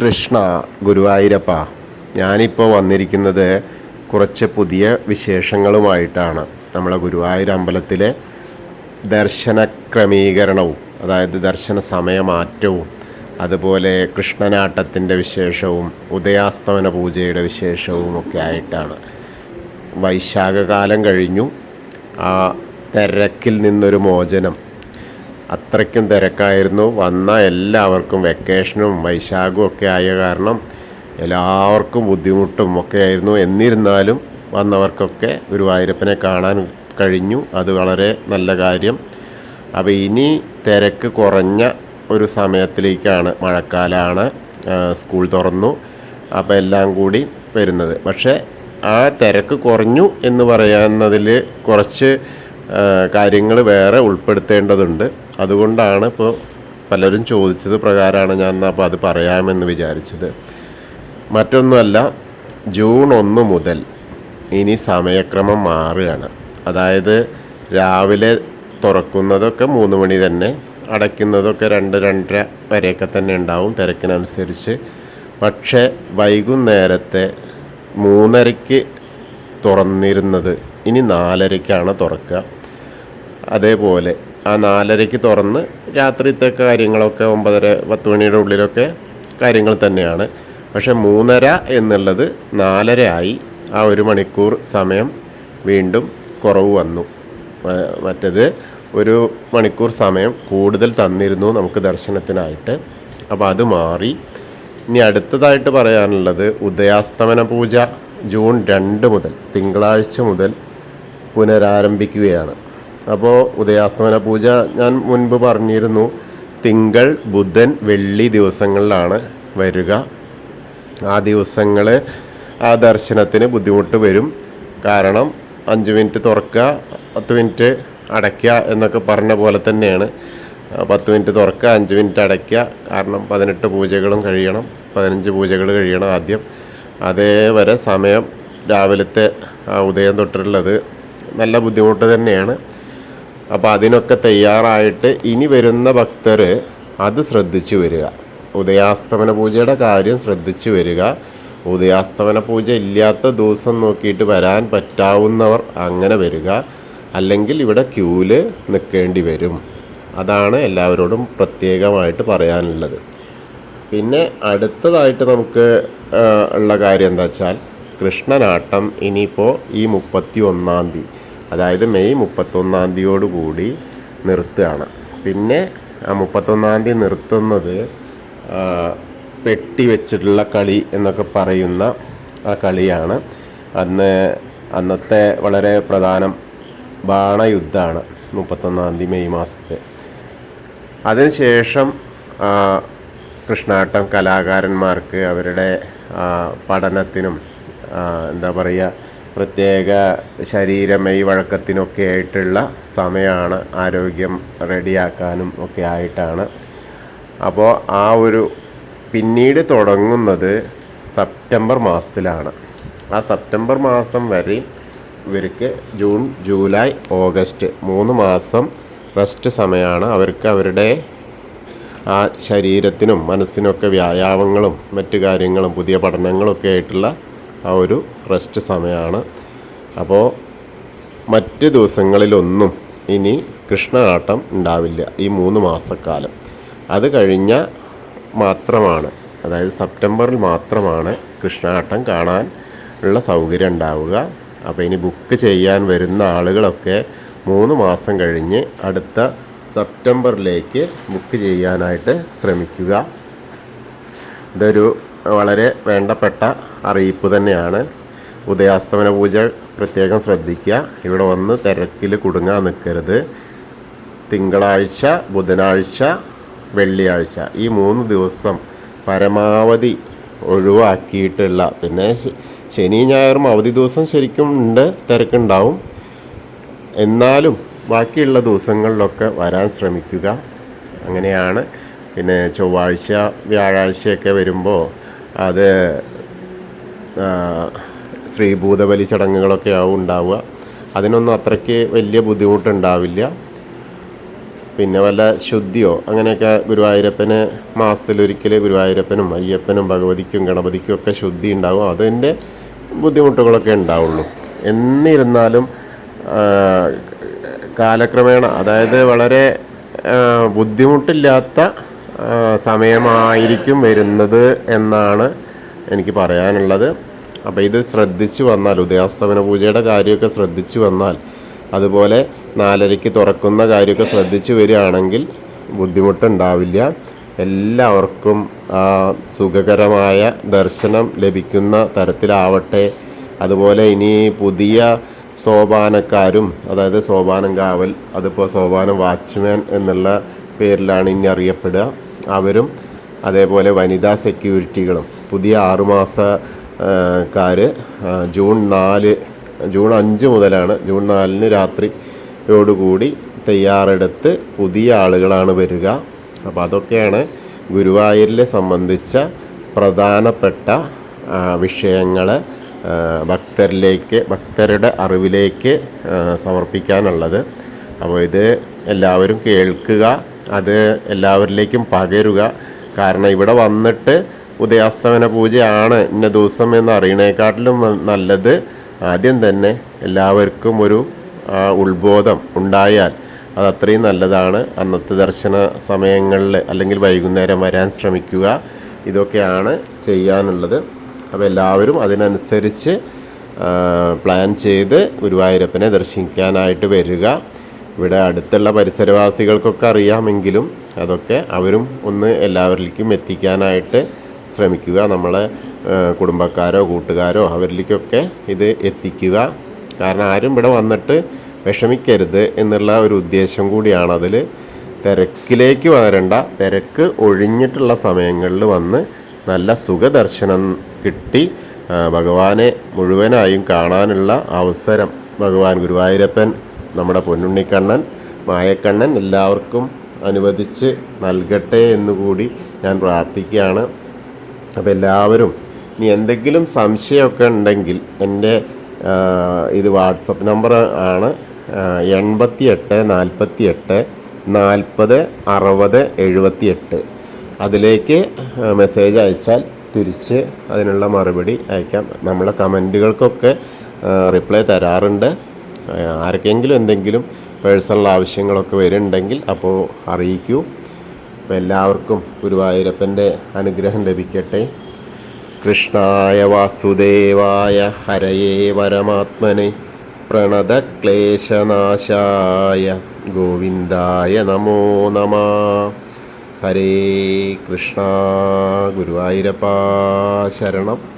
കൃഷ്ണ ഗുരുവായൂരപ്പ ഞാനിപ്പോൾ വന്നിരിക്കുന്നത് കുറച്ച് പുതിയ വിശേഷങ്ങളുമായിട്ടാണ്. നമ്മളെ ഗുരുവായൂർ അമ്പലത്തിലെ ദർശന ക്രമീകരണവും അതായത് ദർശന സമയമാറ്റവും അതുപോലെ കൃഷ്ണനാട്ടത്തിന്റെ വിശേഷവും ഉദയാസ്തമന പൂജയുടെ വിശേഷവും ഒക്കെ ആയിട്ടാണ്. വൈശാഖകാലം കഴിഞ്ഞു. ആ തിരക്കിൽ നിന്നൊരു മോചനം അത്രയ്ക്കും തിരക്കായിരുന്നു. വന്ന എല്ലാവർക്കും വെക്കേഷനും വൈശാഖും ഒക്കെ ആയ കാരണം എല്ലാവർക്കും ബുദ്ധിമുട്ടും ഒക്കെ ആയിരുന്നു. എന്നിരുന്നാലും വന്നവർക്കൊക്കെ ഗുരുവായൂരപ്പനെ കാണാൻ കഴിഞ്ഞു. അത് വളരെ നല്ല കാര്യം. അപ്പോൾ ഇനി തിരക്ക് കുറഞ്ഞ ഒരു സമയത്തിലേക്കാണ് മഴക്കാലമാണ് സ്കൂൾ തുറന്നു. അപ്പോൾ എല്ലാം കൂടി വരുന്നത്. പക്ഷേ ആ തിരക്ക് കുറഞ്ഞു എന്ന് പറയുന്നതിൽ കുറച്ച് കാര്യങ്ങൾ വേറെ ഉൾപ്പെടുത്തേണ്ടതുണ്ട്. അതുകൊണ്ടാണ് ഇപ്പോൾ പലരും ചോദിച്ചത് പ്രകാരമാണ് ഞാൻ അപ്പോൾ അത് പറയാമെന്ന് വിചാരിച്ചത്. മറ്റൊന്നുമല്ല ജൂൺ ഒന്ന് മുതൽ ഇനി സമയക്രമം മാറുകയാണ്. അതായത് രാവിലെ തുറക്കുന്നതൊക്കെ മൂന്ന് മണി തന്നെ അടയ്ക്കുന്നതൊക്കെ രണ്ട് രണ്ടര വരെയൊക്കെ തന്നെ ഉണ്ടാവും തിരക്കിനനുസരിച്ച്. പക്ഷേ വൈകുന്നേരത്തെ മൂന്നരയ്ക്ക് തുറന്നിരുന്നത് ഇനി നാലരയ്ക്കാണ് തുറക്കുക. അതേപോലെ ആ നാലരയ്ക്ക് തുറന്ന് രാത്രിത്തെ കാര്യങ്ങളൊക്കെ ഒമ്പതര പത്ത് മണിയുടെ ഉള്ളിലൊക്കെ കാര്യങ്ങൾ തന്നെയാണ്. പക്ഷെ മൂന്നര എന്നുള്ളത് നാലര ആയി ആ ഒരു മണിക്കൂർ സമയം വീണ്ടും കുറവ് വന്നു. മറ്റത് ഒരു മണിക്കൂർ സമയം കൂടുതൽ തന്നിരുന്നു നമുക്ക് ദർശനത്തിനായിട്ട്. അപ്പോൾ അത് മാറി. ഇനി അടുത്തതായിട്ട് പറയാനുള്ളത് ഉദയാസ്തമന പൂജ ജൂൺ രണ്ട് മുതൽ തിങ്കളാഴ്ച മുതൽ പുനരാരംഭിക്കുകയാണ്. അപ്പോൾ ഉദയാസ്തമന പൂജ ഞാൻ മുൻപ് പറഞ്ഞിരുന്നു. തിങ്കൾ ബുധൻ വെള്ളി ദിവസങ്ങളിലാണ് വരിക. ആ ദിവസങ്ങൾ ആ ദർശനത്തിന് ബുദ്ധിമുട്ട് വരും. കാരണം അഞ്ച് മിനിറ്റ് തുറക്കുക പത്ത് മിനിറ്റ് അടയ്ക്കുക എന്നൊക്കെ പറഞ്ഞ പോലെ തന്നെയാണ്. പത്ത് മിനിറ്റ് തുറക്കുക അഞ്ച് മിനിറ്റ് അടയ്ക്കുക. കാരണം പതിനെട്ട് പൂജകളും കഴിയണം. പതിനഞ്ച് പൂജകൾ കഴിയണം ആദ്യം. അതേവരെ സമയം രാവിലത്തെ ഉദയം തൊട്ടുള്ളത് നല്ല ബുദ്ധിമുട്ട് തന്നെയാണ്. അപ്പോൾ അതിനൊക്കെ തയ്യാറായിട്ട് ഇനി വരുന്ന ഭക്തർ അത് ശ്രദ്ധിച്ചു വരിക. ഉദയാസ്തമന പൂജയുടെ കാര്യം ശ്രദ്ധിച്ചു വരിക. ഉദയാസ്തമന പൂജ ഇല്ലാത്ത ദിവസം നോക്കിയിട്ട് വരാൻ പറ്റാവുന്നവർ അങ്ങനെ വരിക. അല്ലെങ്കിൽ ഇവിടെ ക്യൂൽ നിൽക്കേണ്ടി വരും. അതാണ് എല്ലാവരോടും പ്രത്യേകമായിട്ട് പറയാനുള്ളത്. പിന്നെ അടുത്തതായിട്ട് നമുക്ക് ഉള്ള കാര്യം എന്താ വെച്ചാൽ കൃഷ്ണനാട്ടം ഇനിയിപ്പോൾ ഈ മുപ്പത്തി ഒന്നാം തീയതി. അതായത് മെയ് മുപ്പത്തൊന്നാം തീയതിയോടുകൂടി നിർത്തുകയാണ്. പിന്നെ ആ മുപ്പത്തൊന്നാം തീയതി നിർത്തുന്നത് പെട്ടി വെച്ചിട്ടുള്ള കളി എന്നൊക്കെ പറയുന്ന ആ കളിയാണ്. അന്ന് അന്നത്തെ വളരെ പ്രധാനം ബാണയുദ്ധമാണ് മുപ്പത്തൊന്നാം തീയതി മെയ് മാസത്തെ. അതിനുശേഷം ശേഷം കൃഷ്ണാട്ടം കലാകാരന്മാർക്ക് അവരുടെ പഠനത്തിനും എന്താ പറയുക പ്രത്യേക ശരീരമൈ വഴക്കത്തിനൊക്കെ ആയിട്ടുള്ള സമയമാണ് ആരോഗ്യം റെഡിയാക്കാനും ഒക്കെ ആയിട്ടാണ്. അപ്പോൾ ആ ഒരു പിന്നീട് തുടങ്ങുന്നത് സെപ്റ്റംബർ മാസത്തിലാണ്. ആ സെപ്റ്റംബർ മാസം വരെ ഇവർക്ക് ജൂൺ ജൂലൈ ഓഗസ്റ്റ് മൂന്ന് മാസം റെസ്റ്റ് സമയമാണ് അവർക്ക് അവരുടെ ആ ശരീരത്തിനും മനസ്സിനൊക്കെ വ്യായാമങ്ങളും മറ്റു കാര്യങ്ങളും പുതിയ പഠനങ്ങളൊക്കെ ആയിട്ടുള്ള ആ ഒരു റെസ്റ്റ് സമയമാണ് അപ്പോൾ മറ്റ് ദിവസങ്ങളിലൊന്നും ഇനി കൃഷ്ണനാട്ടം ഉണ്ടാവില്ല. ഈ മൂന്ന് മാസക്കാലം. അത് കഴിഞ്ഞ മാത്രമാണ് അതായത് സെപ്റ്റംബറിൽ മാത്രമാണ് കൃഷ്ണനാട്ടം കാണാൻ ഉള്ള സൗകര്യം ഉണ്ടാവുക. അപ്പോൾ ഇനി ബുക്ക് ചെയ്യാൻ വരുന്ന ആളുകളൊക്കെ മൂന്ന് മാസം കഴിഞ്ഞ് അടുത്ത സെപ്റ്റംബറിലേക്ക് ബുക്ക് ചെയ്യാനായിട്ട് ശ്രമിക്കുക. ഇതൊരു വളരെ വേണ്ടപ്പെട്ട അറിയിപ്പ് തന്നെയാണ്. ഉദയാസ്തമന പൂജ പ്രത്യേകം ശ്രദ്ധിക്കുക. ഇവിടെ വന്ന് തിരക്കിൽ കുടുങ്ങാൻ നിൽക്കരുത്. തിങ്കളാഴ്ച ബുധനാഴ്ച വെള്ളിയാഴ്ച ഈ മൂന്ന് ദിവസം പരമാവധി ഒഴിവാക്കിയിട്ടുള്ള പിന്നെ ശനി ഞായറും അവധി ദിവസം ശരിക്കും ഉണ്ട് തിരക്കുണ്ടാവും. എന്നാലും ബാക്കിയുള്ള ദിവസങ്ങളിലൊക്കെ വരാൻ ശ്രമിക്കുക. അങ്ങനെയാണ്. പിന്നെ ചൊവ്വാഴ്ച വ്യാഴാഴ്ചയൊക്കെ വരുമ്പോൾ അത് ശ്രീഭൂതബലി ചടങ്ങുകളൊക്കെ ആവും ഉണ്ടാവുക. അതിനൊന്നും അത്രയ്ക്ക് വലിയ ബുദ്ധിമുട്ടുണ്ടാവില്ല. പിന്നെ വല്ല ശുദ്ധിയോ അങ്ങനെയൊക്കെ ഗുരുവായൂരപ്പന് മാസത്തിലൊരിക്കൽ ഗുരുവായൂരപ്പനും അയ്യപ്പനും ഭഗവതിക്കും ഗണപതിക്കും ഒക്കെ ശുദ്ധി ഉണ്ടാവും. അതിന്റെ ബുദ്ധിമുട്ടുകളൊക്കെ ഉണ്ടാവുള്ളൂ. എന്നിരുന്നാലും കാലക്രമേണ അതായത് വളരെ ബുദ്ധിമുട്ടില്ലാത്ത സമയമായിരിക്കും വരുന്നത് എന്നാണ് എനിക്ക് പറയാനുള്ളത്. അപ്പോൾ ഇത് ശ്രദ്ധിച്ചു വന്നാൽ ഉദയാസ്തമന പൂജയുടെ കാര്യമൊക്കെ ശ്രദ്ധിച്ചു വന്നാൽ അതുപോലെ നാലരയ്ക്ക് തുറക്കുന്ന കാര്യമൊക്കെ ശ്രദ്ധിച്ചു വരികയാണെങ്കിൽ ബുദ്ധിമുട്ടുണ്ടാവില്ല. എല്ലാവർക്കും സുഖകരമായ ദർശനം ലഭിക്കുന്ന തരത്തിലാവട്ടെ. അതുപോലെ ഇനി പുതിയ സോപാനക്കാരും അതായത് സോപാനം കാവൽ അതിപ്പോൾ സോപാനം വാച്ച്മാൻ എന്നുള്ള പേരിലാണ് ഇനി അറിയപ്പെടുക. അവരും അതേപോലെ വനിതാ സെക്യൂരിറ്റികളും. പുതിയ ആറുമാസ ആ, കാര് ജൂൺ നാല് ജൂൺ അഞ്ച് മുതലാണ്. ജൂൺ നാലിന് രാത്രിയോടുകൂടി തയ്യാറെടുത്ത് പുതിയ ആളുകളാണ് വരിക. അപ്പോൾ അതൊക്കെയാണ് ഗുരുവായൂരിലെ സംബന്ധിച്ച പ്രധാനപ്പെട്ട വിഷയങ്ങൾ ഭക്തരിലേക്ക് ഭക്തരുടെ അറിവിലേക്ക് സമർപ്പിക്കാനുള്ളത്. അപ്പോൾ ഇത് എല്ലാവരും കേൾക്കുക. അത് എല്ലാവരിലേക്കും പകരുക. കാരണം ഇവിടെ വന്നിട്ട് ഉദയാസ്തമന പൂജയാണ് ഇന്ന ദിവസം എന്ന് അറിയണേക്കാട്ടിലും നല്ലത്. ആദ്യം തന്നെ എല്ലാവർക്കും ഒരു ഉത്ബോധം ഉണ്ടായാൽ അത് അത്രയും നല്ലതാണ്. അന്നത്തെ ദർശന സമയങ്ങളിൽ അല്ലെങ്കിൽ വൈകുന്നേരം വരാൻ ശ്രമിക്കുക. ഇതൊക്കെയാണ് ചെയ്യാനുള്ളത്. അപ്പോൾ എല്ലാവരും അതിനനുസരിച്ച് പ്ലാൻ ചെയ്ത് ഗുരുവായൂരപ്പനെ ദർശിക്കാനായിട്ട് വരിക. ഇവിടെ അടുത്തുള്ള പരിസരവാസികൾക്കൊക്കെ അറിയാമെങ്കിലും അതൊക്കെ അവരും ഒന്ന് എല്ലാവരിലേക്കും എത്തിക്കാനായിട്ട് ശ്രമിക്കുക. നമ്മളെ കുടുംബക്കാരോ കൂട്ടുകാരോ അവരിലേക്കൊക്കെ ഇത് എത്തിക്കുക. കാരണം ആരും ഇവിടെ വന്നിട്ട് വിഷമിക്കരുത് എന്നുള്ള ഒരു ഉദ്ദേശം കൂടിയാണ് അതിൽ. തിരക്കിലേക്ക് വരണ്ട. തിരക്ക് ഒഴിഞ്ഞിട്ടുള്ള സമയങ്ങളിൽ വന്ന് നല്ല സുഖദർശനം കിട്ടി. ഭഗവാനെ മുഴുവനായും കാണാനുള്ള അവസരം ഭഗവാൻ ഗുരുവായൂരപ്പൻ നമ്മുടെ പൊന്നുണ്ണിക്കണ്ണൻ മായക്കണ്ണൻ എല്ലാവർക്കും അനുവദിച്ച് നൽകട്ടെ എന്നുകൂടി ഞാൻ പ്രാർത്ഥിക്കുകയാണ്. അപ്പോൾ എല്ലാവരും ഇനി എന്തെങ്കിലും സംശയമൊക്കെ ഉണ്ടെങ്കിൽ എന്റെ ഇത് വാട്സപ്പ് നമ്പർ ആണ് എൺപത്തി എട്ട് നാൽപ്പത്തി എട്ട് നാൽപ്പത് അറുപത് എഴുപത്തി എട്ട് അതിലേക്ക് മെസ്സേജ് അയച്ചാൽ തിരിച്ച് അതിനുള്ള മറുപടി അയക്കാം. നമ്മളെ കമന്റുകൾക്കൊക്കെ റിപ്ലൈ തരാറുണ്ട്. ആർക്കെങ്കിലും എന്തെങ്കിലും പേഴ്സണൽ ആവശ്യങ്ങളൊക്കെ വരുന്നുണ്ടെങ്കിൽ അപ്പോൾ അറിയിക്കൂ. അപ്പോൾ എല്ലാവർക്കും ഗുരുവായൂരപ്പന്റെ അനുഗ്രഹം ലഭിക്കട്ടെ. കൃഷ്ണായ വാസുദേവായ ഹരയേ പരമാത്മനെ. പ്രണതക്ലേശനാശായ ഗോവിന്ദായ നമോ നമ. ഹരേ കൃഷ്ണ ഗുരുവായൂരപ്പ ശരണം.